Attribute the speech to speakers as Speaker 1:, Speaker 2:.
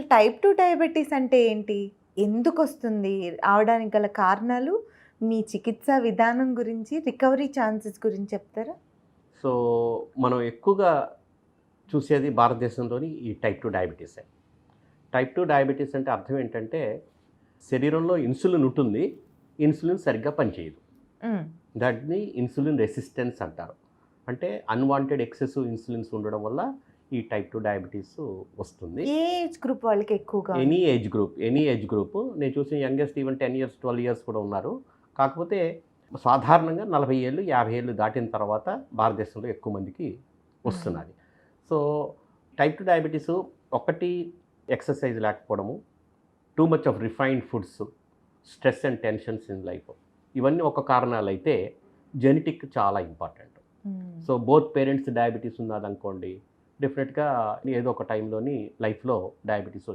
Speaker 1: Type two diabetes అంటే ఏంటి? ఎందుకు వస్తుంది అవడానికి గల కారణాలు? మీ చికిత్సా విధానం గురించి రికవరీ ఛాన్సెస్ గురించి చెప్తారా?
Speaker 2: సో మనం ఎక్కువగా చూసేది భారతదేశంలోని ఈ టైప్ టూ డయాబెటీసే. టైప్ టూ డయాబెటీస్ అంటే అర్థం ఏంటంటే శరీరంలో ఇన్సులిన్ ఉంటుంది ఇన్సులిన్ సరిగ్గా పనిచేయదు. దాన్ని ఇన్సులిన్ రెసిస్టెన్స్ అంటారు. అంటే అన్వాంటెడ్ ఎక్సెసివ్ ఇన్సులిన్స్ ఉండడం వల్ల ఈ టైప్ టూ డయాబెటీస్ వస్తుంది.
Speaker 1: ఏజ్ గ్రూప్ వాళ్ళకి ఎక్కువగా?
Speaker 2: Any age group any age group నేను చూసిన youngest even ten years twelve years కూడా ఉన్నారు. కాకపోతే సాధారణంగా నలభై ఏళ్ళు యాభై ఏళ్ళు దాటిన తర్వాత భారతదేశంలో ఎక్కువ మందికి వస్తున్నది. సో టైప్ టూ డయాబెటీస్ ఒకటి ఎక్సర్సైజ్ లేకపోవడము too much of refined foods stress and tensions in life ఇవన్నీ ఒక కారణాలు అయితే జెనెటిక్ చాలా important. So both parents diabetes ఉన్నదనుకోండి డెఫినెట్గా ఏదో ఒక టైంలోని లైఫ్లో డయాబెటీస్